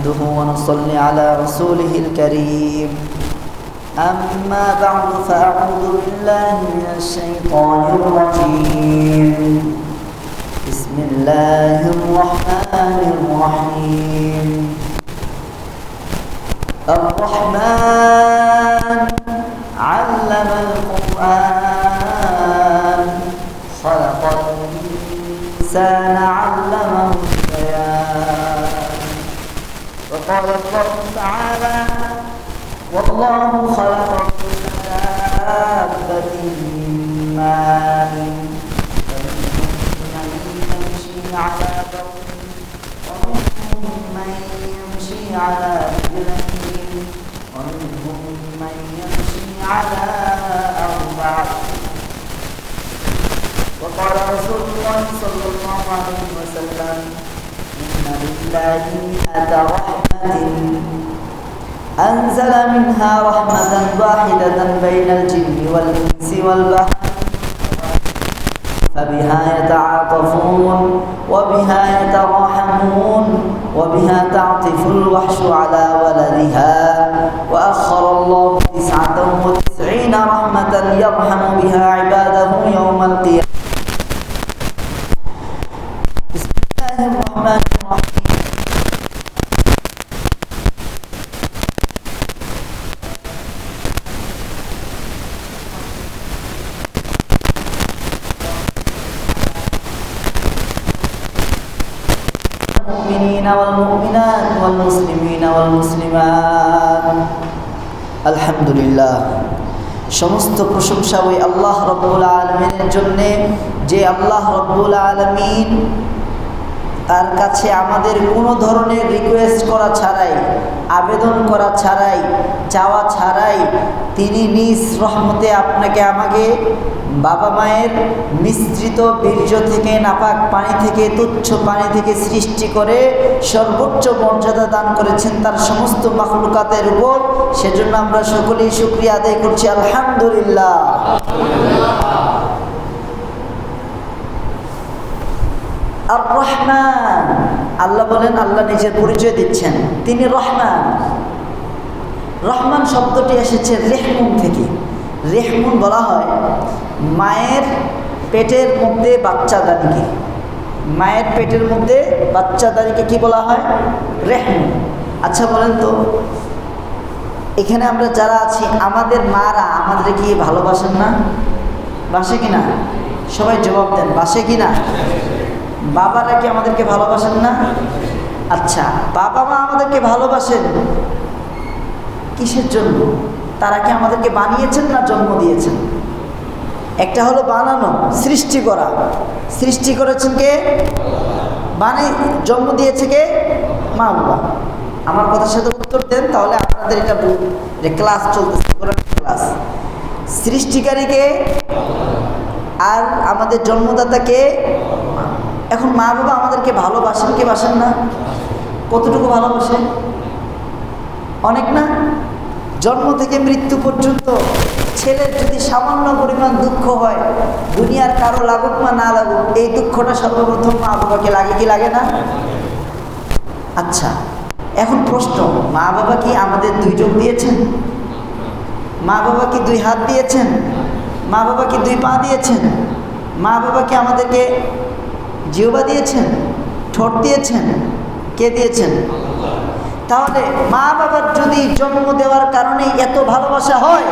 نحمده ونصلي على رسوله الكريم. أما بعد فأعوذ بالله من الشيطان الرجيم. بسم الله الرحمن الرحيم. الرحمن علم القرآن. خلق الإنسان علمه. وقال الله تعالى والله خلق دابة من ماء فمنهم من يمشي على ومنهم من يمشي على ومنهم من يمشي على أربعة. وقال رسول الله صلى الله عليه وسلم أنزل منها رحمة واحدة بين الجن والإنس والبحر فبها يتعاطفون وبها يتراحمون وبها تعطف الوحش على ولدها. وأخر الله تسعة وتسعين رحمة يرحم بها عباده المؤمنين والمؤمنات والمسلمين والمسلمات الحمد لله সমস্ত প্রশংসা ওই আল্লাহ রব্বুল আলমিনের জন্যে যে আল্লাহ রব্বুল আলমিন তার কাছে আমাদের কোনো ধরনের রিকোয়েস্ট করা ছাড়াই আবেদন করা ছাড়াই চাওয়া ছাড়াই তিনি নিজ রহমতে আপনাকে আমাকে বাবা মায়ের মিশ্রিত বীর্য থেকে, নাপাক পানি থেকে, তুচ্ছ পানি থেকে সৃষ্টি করে সর্বোচ্চ মর্যাদা দান করেছেন তার সমস্ত মাখলুকাতের উপর। সেজন্য আমরা সকলেই শুক্রিয়া আদায় করছি। আলহামদুলিল্লাহ। আর রহমান, আল্লাহ বলেন, আল্লাহ নিজের পরিচয় দিচ্ছেন। তিনি রহমান। রহমান শব্দটি এসেছে রেহমুন থেকে। রেহমুন বলা হয় মায়ের পেটের মধ্যে বাচ্চাদানিকে মায়ের পেটের মধ্যে বাচ্চাদানিকে কি বলা হয়? রেহমুন। আচ্ছা বলেন তো, এখানে আমরা যারা আছি, আমাদের মারা আমাদের কি ভালোবাসেন না? বাসে কি না? সবাই জবাব দেন, বাসে কি না? বাবারা কি আমাদেরকে ভালোবাসেন না? আচ্ছা বাবা মা আমাদেরকে ভালোবাসেন? কিসের জন্য? তারা কি আমাদেরকে বানিয়েছেন না জন্ম দিয়েছেন? একটা হলো বানানো, সৃষ্টি করা। সৃষ্টি করেছেন কে? বানি জন্ম দিয়েছে কে? মা বাবা। আমার কথার সাথে উত্তর দেন, তাহলে আপনাদের এটা যে ক্লাস চলতেছে ক্লাস। সৃষ্টিকারীকে আর আমাদের জন্মদাতাকে এখন মা বাবা আমাদেরকে ভালোবাসেন কে বাসেন না? কতটুকু ভালোবাসেন অনেক না? জন্ম থেকে মৃত্যু পর্যন্ত ছেলের যদি সামান্য পরিমাণ দুঃখ হয়, দুনিয়ার কারও লাগুক বা না লাগুক, এই দুঃখটা সর্বপ্রথম মা বাবাকে লাগে কি লাগে না? আচ্ছা এখন প্রশ্ন, মা বাবা কি আমাদের দুই চোখ দিয়েছেন? মা বাবা কি দুই হাত দিয়েছেন? মা বাবা কি দুই পা দিয়েছেন? মা বাবা কি আমাদেরকে জিওবা দিয়েছেন? ঠোঁট দিয়েছেন? কে দিয়েছেন? তাহলে মা বাবার যদি জন্ম দেওয়ার কারণে এত ভালোবাসা হয়,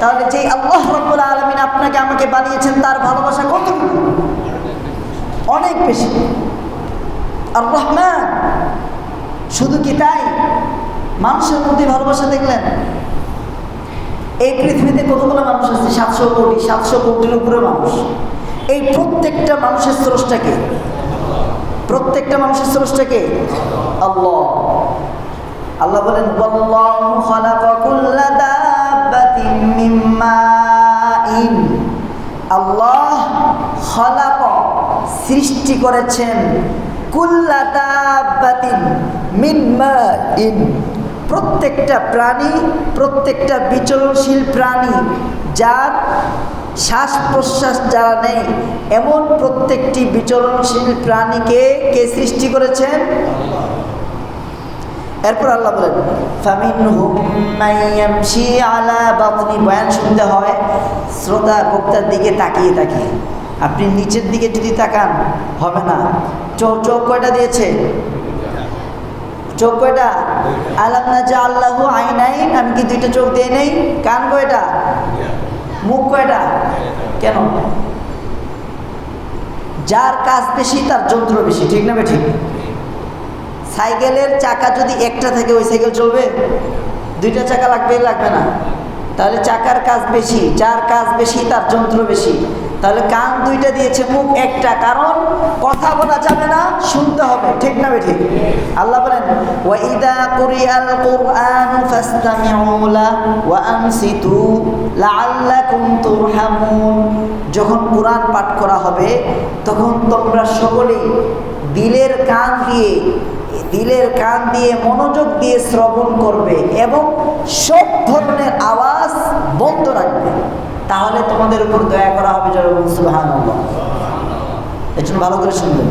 তাহলে যে আল্লাহ রব্বুল আলমিন আপনাকে আমাকে বানিয়েছেন, তার ভালোবাসা কত? অনেক বেশি। আর রহমান, শুধু কি তাই? মানুষের মধ্যে ভালোবাসা দেখলেন? এই পৃথিবীতে কতগুলো মানুষ আছে? সাতশো কোটি, সাতশো কোটির উপরে মানুষ। এই প্রত্যেকটা মানুষের স্রষ্টাকে প্রত্যেকটা মানুষের স্রষ্টাকে আল্লাহ। আল্লাহ বলেন আল্লাহ খলাক সৃষ্টি করেছেন প্রত্যেকটা প্রাণী, প্রত্যেকটা বিচরণশীল প্রাণী, যার শ্বাস প্রশ্বাস যারা নেই এমন প্রত্যেকটি বিচরণশীল প্রাণীকে কে সৃষ্টি করেছেন? এরপর আল্লাহ বলেন মাইয়ামশি আলা বাতনি, বয়ান শুনতে হয়, শ্রোতা বক্তার দিকে তাকিয়ে তাকিয়ে আপনি নিচের দিকে যদি তাকান, হবে না। চোখ চোখ কয়টা দিয়েছে? চোখ কয়টা? আলাম না যে আল্লাহু আইনাইন, আমি কি দুইটা চোখ দিয়ে নেই? কান কয়টা? মুখ কয়টা? কেন? যার কাজ বেশি, তার যন্ত্র বেশি, ঠিক না ঠিক? সাইকেলের চাকা যদি একটা থাকে, ওই সাইকেল চলবে? দুইটা চাকা লাগবে লাগবে না। তাহলে চাকার কাজ বেশি, যার কাজ বেশি, তার যন্ত্র বেশি। তাহলে কান দুইটা দিয়েছে, মুখ একটা, কারণ কথা বলা যাবে না, শুনতে হবে। ঠিক না বে ঠিক আল্লাহ বলেন, ওয়াইদা কুরিয়াল লা যখন কোরআন পাঠ করা হবে, তখন তোমরা সকলেই দিলের কান দিয়ে দিলের কান দিয়ে মনোযোগ দিয়ে শ্রবণ করবে এবং সব ধরনের আওয়াজ বন্ধ রাখবে। তাহলে তোমাদের উপর দয়া করা হবে জন্য ভালো করে শুনবেন।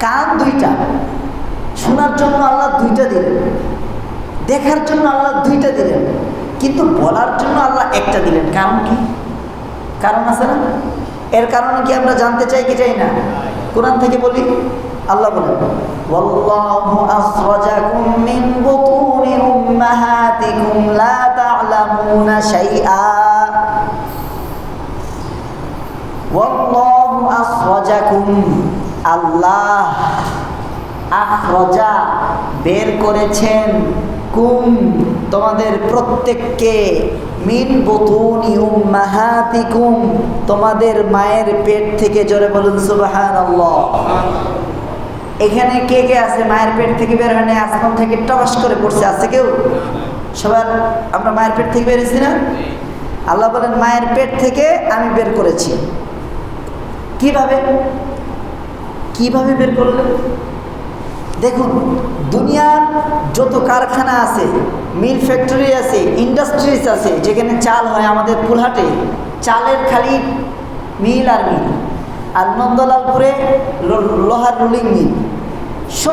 কান দুইটা। শোনার জন্য আল্লাহ দুইটা দিলেন। দেখার জন্য আল্লাহ দুইটা দিলেন। কিন্তু বলার জন্য আল্লাহ একটা দিলেন। কারণ কি? কারণ আছে না? এর কারণে কি আমরা জানতে চাই কি চাই না? কোরআন থেকে বলি আল্লাহ বলেন, ওয়াল্লাহু আখরাজাকুম মিন বুতুনি উম্মাহাতিকুম লা তা'লামুনা শাইআ। ওয়াল্লাহু আখরাজাকুম, আল্লাহ আখরাজা বের করেছেন কুম, তোমাদের প্রত্যেককে, মিন বতুনি উম্মাহাতিকুম, তোমাদের মায়ের পেট থেকে জোরে বলুন সুবহানাল্লাহ। এখানে কে কে আছে? মায়ের পেট থেকে বের হয় আসমান থেকে টবাস করে পড়ছে। আছে কেউ? সবার আমরা মায়ের পেট থেকে বেরিয়েছি না? আল্লাহ বলেন, মায়ের পেট থেকে আমি বের করেছি। কীভাবে? কীভাবে বের করলেন দেখুন, দুনিয়ার যত কারখানা আছে, মিল ফ্যাক্টরি আছে, ইন্ডাস্ট্রিজ আছে, যেখানে চাল হয় আমাদের পুলহাটে চালের খালি মিল আর মিল। আর নন্দলালপুরে লোহার রুলিং মিল। so